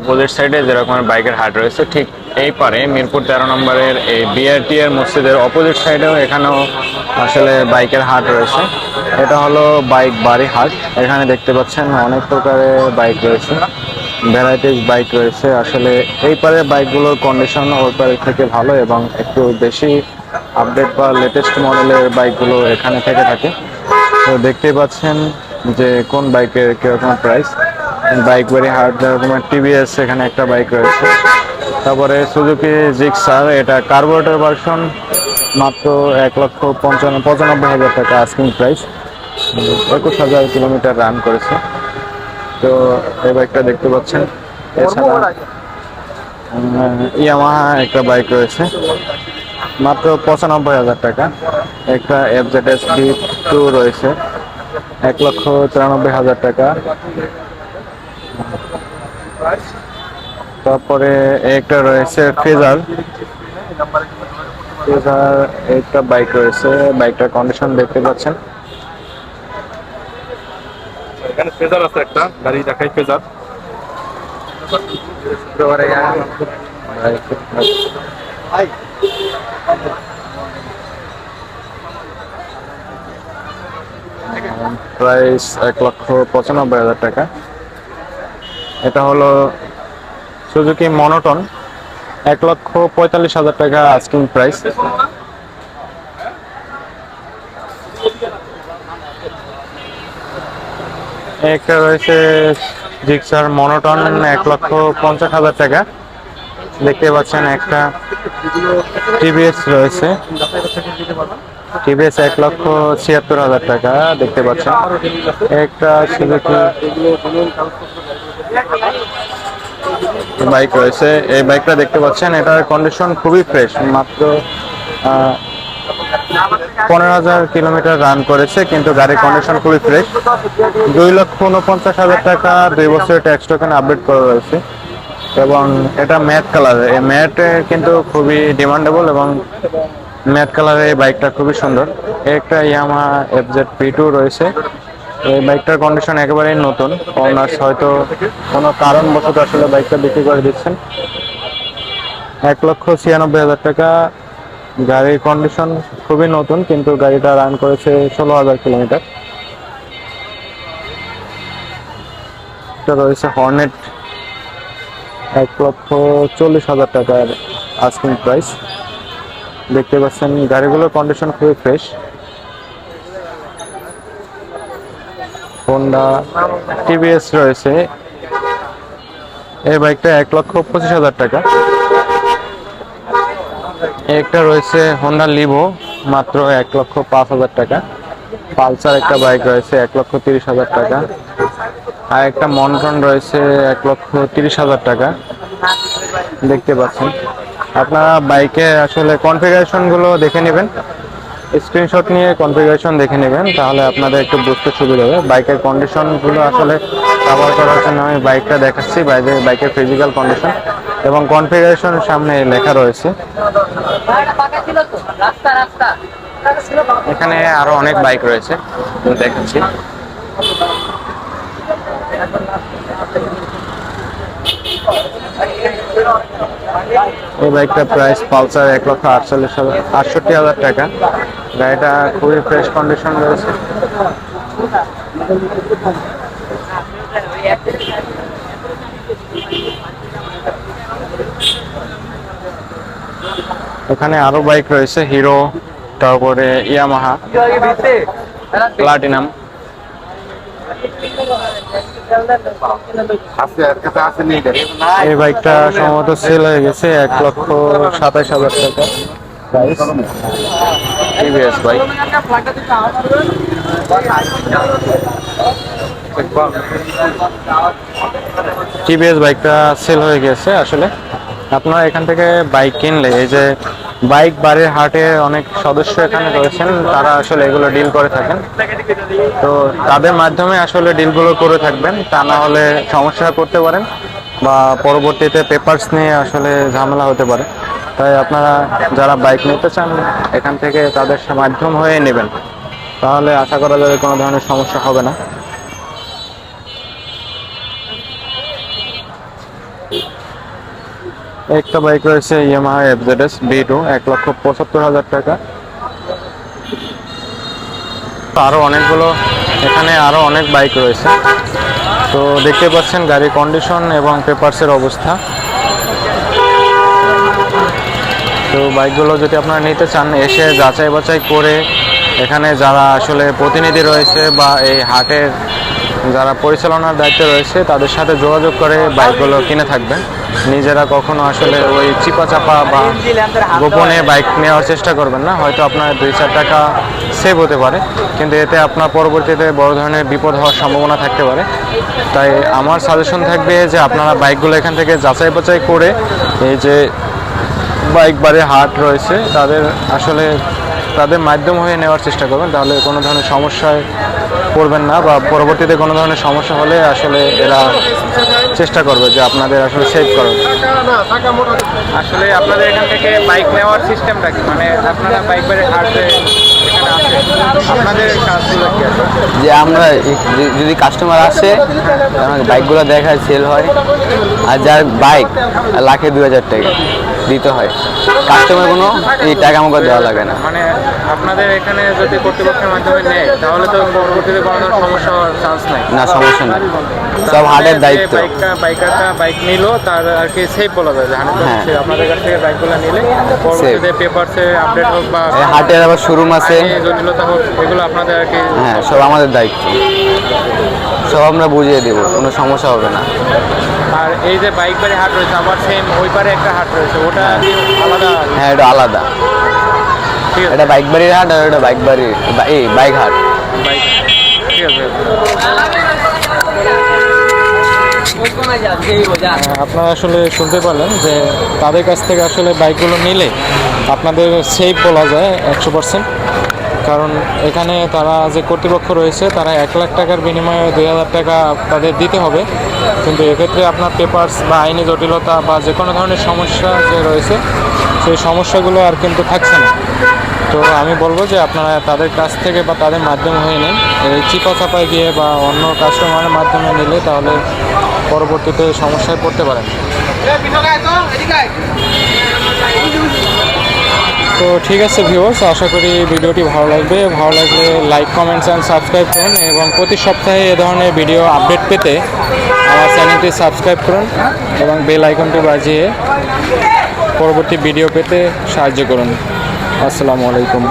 Opposite সাইডে যেরকম বাইকের হাট রয়েছে, ঠিক এই পারে মিরপুর তেরো নম্বরের এই বিআরটি এর মসজিদের অপোজিট সাইডেও এখানেও আসলে বাইকের হাট রয়েছে। এটা হলো বাইক বাড়ি হাট। এখানে দেখতে পাচ্ছেন অনেক প্রকারের বাইক রয়েছে ভ্যারাইটিস বাইক রয়েছে। আসলে এই পারে বাইকগুলোর কন্ডিশন ওই পারের থেকে ভালো এবং একটু বেশি আপডেট বা লেটেস্ট মডেলের বাইকগুলো এখানে থেকে থাকে। তো দেখতেই পাচ্ছেন যে কোন বাইকের কীরকম প্রাইস বাইক বাড়ি হাট যেরকম টিভিএস এখানে একটা বাইক রয়েছে। তারপরে সুজুকি জিক্সার এটা কার্বোরেটর ভার্সন মাত্র এক লক্ষ পঞ্চান্ন, পঁচানব্বই হাজার টাকা আস্কিং প্রাইস একুশ হাজার কিলোমিটার রান করেছে। তো এই বাইকটা দেখতে পাচ্ছেন। এছাড়া ইয়ামাহা একটা বাইক রয়েছে। মাত্র পঁচানব্বই হাজার টাকা। একটা F Z S D two রয়েছে। এক লক্ষ তিরানব্বই হাজার টাকা। তারপরে একটা রয়েছে ফেজার। ফেজার একটা বাইক রয়েছে বাইকটার কন্ডিশন দেখতে পাচ্ছেন। এখানে ফেজার আছে একটা গাড়ি দেখাই ফেজার। প্রাইস এক লক্ষ পঁচানব্বই হাজার টাকা। এটা হলো সুজুকি মনোটন এক লক্ষ পঁয়তাল্লিশ হাজার টাকা আস্কিং প্রাইস একটা রয়েছে জিক্সার মনোটন এক লক্ষ পঞ্চাশ হাজার টাকা। দেখতে পাচ্ছেন একটা টিভিএস রয়েছে। টিভিএস এক লক্ষ ছিয়াত্তর হাজার টাকা, দেখতে পাচ্ছেন। একটা সুজুকি বাইক রয়েছে। এই বাইকটা দেখতে পাচ্ছেন, এটার কন্ডিশন খুবই ফ্রেশ মাত্র পনেরো হাজার কিলোমিটার রান করেছে, কিন্তু গাড়ির কন্ডিশন খুবই ফ্রেশ দুই লক্ষ উনপঞ্চাশ হাজার টাকা, দুই বছরের ট্যাক্স টোকেন আপডেট করা রয়েছে। এবং এটা ম্যাট কালার এই ম্যাট কিন্তু খুবই ডিমান্ডেবল এবং ম্যাট কালারের এই বাইকটা খুবই সুন্দর। একটা Yamaha F Z P two রয়েছে। এই বাইকটার কন্ডিশন একেবারেই নতুন। ওনার্স হয়তো কোনো কারণবশত আসলে বাইকটা বিক্রি করে দিচ্ছেন। এক লক্ষ ছিয়ানব্বই হাজার টাকা। গাড়ির কন্ডিশন খুবই নতুন, কিন্তু গাড়িটা রান করেছে ষোলো হাজার কিলোমিটার। রয়েছে হর্নেট এক লক্ষ চল্লিশ হাজার টাকার আস্কিং প্রাইস দেখতে পাচ্ছেন, গাড়িগুলোর কন্ডিশন খুবই ফ্রেশ হোন্ডা টিভিএস রয়েছে। এই বাইকটা এক লক্ষ পঁচিশ হাজার টাকা। একটা রয়েছে হোন্ডা লিভো মাত্র এক লক্ষ পাঁচ হাজার টাকা। পালসার একটা বাইক রয়েছে, এক লক্ষ তিরিশ হাজার টাকা। আর একটা মনটন রয়েছে, এক লক্ষ তিরিশ হাজার টাকা। দেখতে পাচ্ছেন। আপনারা বাইকে আসলে কনফিগারেশনগুলো দেখে নেবেন। স্ক্রিনশট নিয়ে কনফিগারেশন দেখে নেবেন, তাহলে আপনাদের একটু বুঝতে সুবিধা হবে। বাইকের কন্ডিশনগুলো আসলে কভার করার জন্য আমি বাইকটা দেখাচ্ছি বাইকের বাইকের ফিজিক্যাল কন্ডিশন এবং কনফিগারেশন সামনে লেখা রয়েছে। এখানে আরও অনেক বাইক রয়েছে, দেখাচ্ছি। এই বাইকটা প্রাইস পালসার এক লক্ষ আটচল্লিশ হাজার, আটষট্টি হাজার টাকা। গাড়িটা খুবই ফ্রেশ কন্ডিশন রয়েছে। এখানে আরও বাইক রয়েছে হিরো তারপরে ইয়ামাহা প্লাটিনাম আছে আর কাছে আছে নেই গাড়ি এই বাইকটা সম্ভবত সেল হয়ে গেছে এক লক্ষ সাতাশ হাজার টাকা। টিভিএস বাইক টিভিএস বাইকটা সেল হয়ে গেছে আসলে। আপনারা এখান থেকে বাইক কিনলে, এই যে বাইক বাড়ির হাটে অনেক সদস্য এখানে রয়েছেন, তারা আসলে এগুলো ডিল করে থাকেন। তো তাদের মাধ্যমে আসলে ডিলগুলো করে থাকবেন, তা না হলে সমস্যা করতে পারেন বা পরবর্তীতে পেপারস নিয়ে আসলে ঝামেলা হতে পারে। তাই আপনারা যারা বাইক নিতে চান, এখান থেকে তাদের মাধ্যম হয়ে নেবেন। তাহলে আশা করা যাবে কোনো ধরনের সমস্যা হবে না। একটা বাইক রয়েছে ইয়ামাহা এফজেডএস বি টু এক লক্ষ পঁচাত্তর হাজার টাকা। আরও অনেকগুলো, এখানে আরও অনেক বাইক রয়েছে। তো দেখতে পাচ্ছেন গাড়ির কন্ডিশন এবং পেপারসের অবস্থা। তো বাইকগুলো যদি আপনারা নিতে চান, এসে যাচাই বাছাই করে এখানে যারা আসলে প্রতিনিধি রয়েছে বা এই হাটের যারা পরিচালনার দায়িত্বে রয়েছে, তাদের সাথে যোগাযোগ করে বাইকগুলো কিনে থাকবেন। নিজেরা কখনো আসলে ওই চিপা চাপা বা গোপনে বাইক নেওয়ার চেষ্টা করবেন না। হয়তো আপনার দুই চার টাকা সেভ হতে পারে, কিন্তু এতে আপনার পরবর্তীতে বড় ধরনের বিপদ হওয়ার সম্ভাবনা থাকতে পারে। তাই আমার সাজেশন থাকবে যে আপনারা বাইকগুলো এখান থেকে যাচাই বাছাই করে এই যে বাইক বাড়ির হাট রয়েছে, তাদের আসলে তাদের মাধ্যম হয়ে নেওয়ার চেষ্টা করবেন তাহলে কোনো ধরনের সমস্যায় পড়বেন না বা পরবর্তীতে কোনো ধরনের সমস্যা হলে আসলে এরা চেষ্টা করবে যে আপনাদের আসলে সেভ করবে আসলে আপনাদের এখান থেকে বাইক নেওয়ার সিস্টেমটা কি? মানে আপনারা বাইক বাড়ির হাটে এখানে আসে? আপনাদের কাজগুলো কি আছে? যে আমরা যদি কাস্টমার আসে আমাকে বাইকগুলো দেখায় সেল হয়। আর যার বাইক লাখে দু হাজার টাকা। দিতে হয়। কাস্টমার কোনো এই টাকা আমাকে দেওয়া লাগে না। মানে আপনাদের এখানে যদি কর্তৃপক্ষের মাধ্যমে নেয় তাহলে তো পরবর্তীতে কোনো সমস্যা হওয়ার চান্স নাই। না সমস্যা নেই। সব হাটের দায়িত্ব। বাইকটা বাইকারটা বাইক নিল তার আর কি সেফ বলা যায় হান্ড্রেড হ্যাঁ। আপনাদের কাছ থেকে বাইকগুলো নিলে পরবর্তীতে পেপারসে আপডেট হোক বা হাটের আবার শোরুম আছে। জটিলতা হোক এগুলো আপনাদের আর কি হ্যাঁ সব আমাদের দায়িত্ব। সব আমরা বুঝিয়ে দেবো কোনো সমস্যা হবে না। আর এই যে বাইক বাড়ি হাট রয়েছে আবার সেম ওই পারে একটা হাট রয়েছে ওটা আলাদা হ্যাঁ এটা আলাদা। ঠিক আছে। এটা বাইক বাড়ির হাট আর এটা বাইক বাড়ির এই বাইক হাট। বাইক। ঠিক আছে আপনারা আসলে শুনতে পারলেন যে তাদের কাছ থেকে আসলে বাইকগুলো নিলে আপনাদের সেফ বলা যায় একশো পার্সেন্ট কারণ এখানে তারা যে কর্তৃপক্ষ রয়েছে, তারা এক লাখ টাকার বিনিময়ে দুই হাজার টাকা তাদের দিতে হবে। কিন্তু এক্ষেত্রে আপনার পেপার্স বা আইনি জটিলতা বা যে কোনো ধরনের সমস্যা যে রয়েছে, সেই সমস্যাগুলো আর কিন্তু থাকছে না। তো আমি বলব যে আপনারা তাদের কাছ থেকে বা তাদের মাধ্যমে হয়ে নিন। এই চিপা চাপায় গিয়ে বা অন্য কাস্টমারের মাধ্যমে নিলে তাহলে পরবর্তীতে সমস্যায় পড়তে পারেন। তো ঠিক আছে ভিউয়ার্স আশা করি ভিডিওটি ভালো লাগবে। ভালো লাগলে লাইক কমেন্টস অ্যান্ড সাবস্ক্রাইব করুন এবং প্রতি সপ্তাহে এ ধরনের ভিডিও আপডেট পেতে আমার চ্যানেলটি সাবস্ক্রাইব করুন এবং বেল আইকনটি বাজিয়ে পরবর্তী ভিডিও পেতে সাহায্য করুন। আসসালামু আলাইকুম।